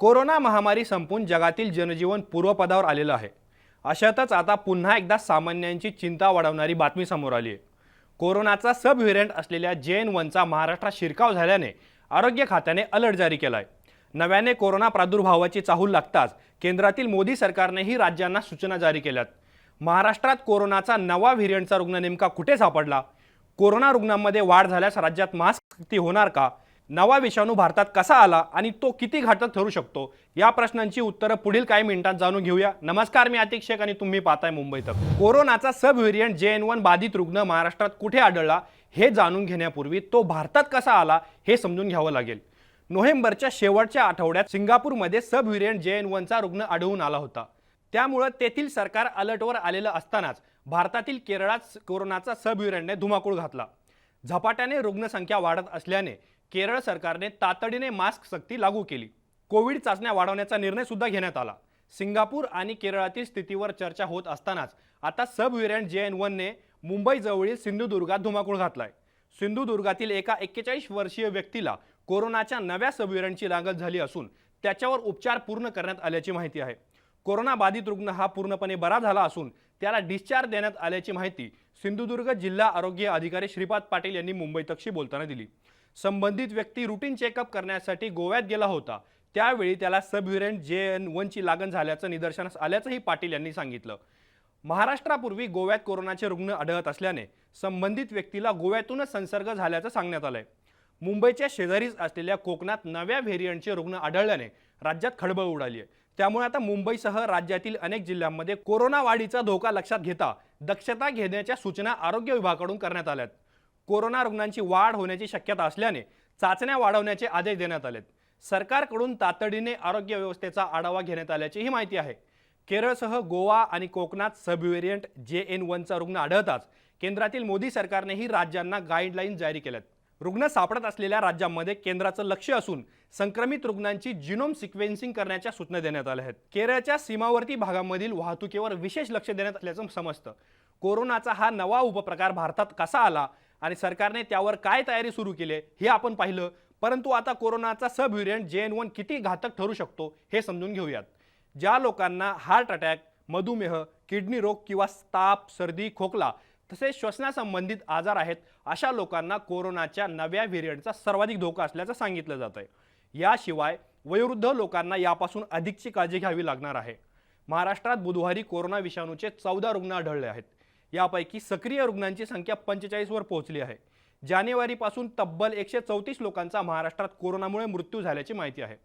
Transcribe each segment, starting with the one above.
Corona महामारी संपून जगातील जनजीवन पूर्वपदावर आलेलं आहे. अशातच आता पुन्हा एकदा सामान्यांची चिंता वाढवणारी बातमी समोर आली आहे. कोरोनाचा सब व्हेरियंट असलेल्या जे एन वनचा महाराष्ट्रात शिरकाव झाल्याने आरोग्य खात्याने अलर्ट जारी केला आहे नव्याने कोरोना प्रादुर्भावाची चाहूल लागताच केंद्रातील मोदी सरकारनेही राज्यांना सूचना जारी केल्यात. महाराष्ट्रात कोरोनाचा नवा व्हेरियंटचा रुग्ण नेमका कुठे सापडला? कोरोना रुग्णांमध्ये वाढ झाल्यास राज्यात मास्क होणार का? नवा विषाणू भारतात कसा आला आणि तो किती घातक ठरू शकतो? या प्रश्नांची उत्तरं पुढील काही मिनिटात जाणून घेऊया. नमस्कार मी आतिक शेख आणि तुम्ही पाहताय मुंबई तक. कोरोनाचा sub variant J N one बाधित रुग्ण महाराष्ट्रात कुठे आढळला हे जाणून घेण्यापूर्वी तो भारतात कसा आला हे समजून घ्यावं लागेल. नोव्हेंबरच्या शेवटच्या आठवड्यात सिंगापूरमध्ये सब व्हेरियंट जे एन वनचा रुग्ण आढळून आला होता. त्यामुळं तेथील सरकार अलर्टवर आलेलं असतानाच भारतातील केरळात कोरोनाचा सब व्हेरियंटने धुमाकूळ घातला. झपाट्याने रुग्णसंख्या वाढत असल्याने केरळ सरकारने तातडीने मास्क सक्ती लागू केली. कोविड चाचण्या वाढवण्याचा निर्णय सुद्धा घेण्यात आला. सिंगापूर आणि केरळातील स्थितीवर चर्चा होत असतानाच आता सब व्हेरियंट जे एन वनने मुंबईजवळील सिंधुदुर्गात धुमाकूळ घातलाय. सिंधुदुर्गातील एका एक्केचाळीस वर्षीय व्यक्तीला कोरोनाच्या नव्या सब व्हेरियंटची लागण झाली असून त्याच्यावर उपचार पूर्ण करण्यात आल्याची माहिती आहे. कोरोना बाधित रुग्ण हा पूर्णपणे बरा झाला असून त्याला डिस्चार्ज देण्यात आल्याची माहिती सिंधुदुर्ग जिल्हा आरोग्य अधिकारी श्रीपाद पाटील यांनी मुंबई तक्षी बोलताना दिली. संबंधित व्यक्ती रुटीन चेकअप करण्यासाठी गोव्यात गेला होता. त्यावेळी त्याला सब जे एन वनची लागण झाल्याचं निदर्शनास आल्याचंही पाटील यांनी सांगितलं. महाराष्ट्रापूर्वी गोव्यात कोरोनाचे रुग्ण आढळत असल्याने संबंधित व्यक्तीला गोव्यातूनच संसर्ग झाल्याचं सांगण्यात आलंय. मुंबईच्या शेजारीच असलेल्या कोकणात नव्या व्हेरियंटचे रुग्ण आढळल्याने राज्यात खळबळ उडाली आहे त्यामुळे आता मुंबईसह राज्यातील अनेक जिल्ह्यांमध्ये कोरोना वाढीचा धोका लक्षात घेता दक्षता घेण्याच्या सूचना आरोग्य विभागाकडून करण्यात आल्यात. कोरोना रुग्णांची वाढ होण्याची शक्यता असल्याने चाचण्या वाढवण्याचे आदेश देण्यात आलेत. सरकारकडून तातडीने आरोग्य व्यवस्थेचा आढावा घेण्यात आल्याचीही माहिती आहे. केरळसह गोवा आणि कोकणात सब व्हेरियंट जे एन वनचा रुग्ण आढळताच केंद्रातील मोदी सरकारनेही राज्यांना गाईडलाईन जारी केल्यात. रुग्ण सापडत असलेल्या राज्यांमध्ये केंद्राचं लक्ष असून संक्रमित रुग्णांची जिनोम सिक्वेन्सिंग करण्याच्या सूचना देण्यात आल्या आहेत. केरळच्या सीमावर्ती भागांमधील वाहतुकीवर विशेष लक्ष देण्यात असल्याचं समजतं. कोरोनाचा हा नवा उपप्रकार भारतात कसा आला? आणि सरकारने त्यावर काय तयारी सुरू केली आहे हे आपण पाहिलं. परंतु आता कोरोनाचा sub variant J N one किती घातक ठरू शकतो हे समजून घेऊयात. ज्या लोकांना हार्ट अटॅक मधुमेह किडनी रोग किंवा ताप सर्दी खोकला तसेच श्वसनासंबंधित आजार आहेत अशा लोकांना कोरोनाच्या नव्या व्हेरियंटचा सर्वाधिक धोका असल्याचं सांगितलं जात आहे. याशिवाय वयोवृद्ध लोकांना यापासून अधिकची काळजी घ्यावी लागणार आहे. महाराष्ट्रात बुधवारी कोरोना विषाणूचे चौदा रुग्ण आढळले आहेत. यापैकी सक्रिय रुग्णांची संख्या पंचेचाळीसवर पोहोचली आहे. जानेवारीपासून तब्बल एकशे चौतीस लोकांचा महाराष्ट्रात कोरोनामुळे मृत्यू झाल्याची माहिती आहे.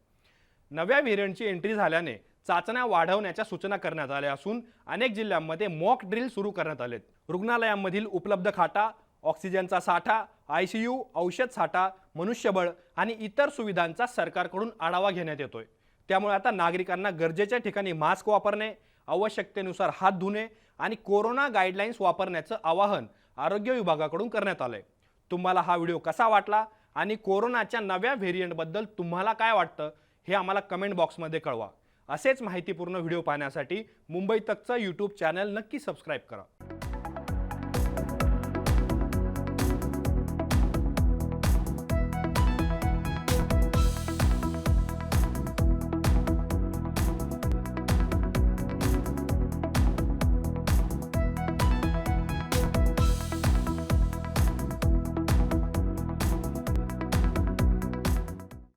नव्या व्हेरियंटची एंट्री झाल्याने चाचण्या वाढवण्याच्या सूचना करण्यात आल्या असून अनेक जिल्ह्यांमध्ये मॉक ड्रिल सुरू करण्यात आलेत. रुग्णालयांमधील उपलब्ध खाटा ऑक्सिजनचा साठा आय सी यू औषध साठा मनुष्यबळ आणि इतर सुविधांचा सरकारकडून आढावा घेण्यात येतोय. त्यामुळे आता नागरिकांना गरजेच्या ठिकाणी मास्क वापरणे आवश्यकतेनुसार हात धुणे आणि कोरोना गाईडलाईन्स वापरण्याचं आवाहन आरोग्य विभागाकडून करण्यात आलं आहे तुम्हाला हा व्हिडिओ कसा वाटला आणि कोरोनाच्या नव्या व्हेरियंटबद्दल तुम्हाला काय वाटतं हे आम्हाला कमेंट बॉक्समध्ये कळवा. असेच माहितीपूर्ण व्हिडिओ पाहण्यासाठी मुंबई तकचं यूट्यूब चॅनल नक्की सबस्क्राईब करा.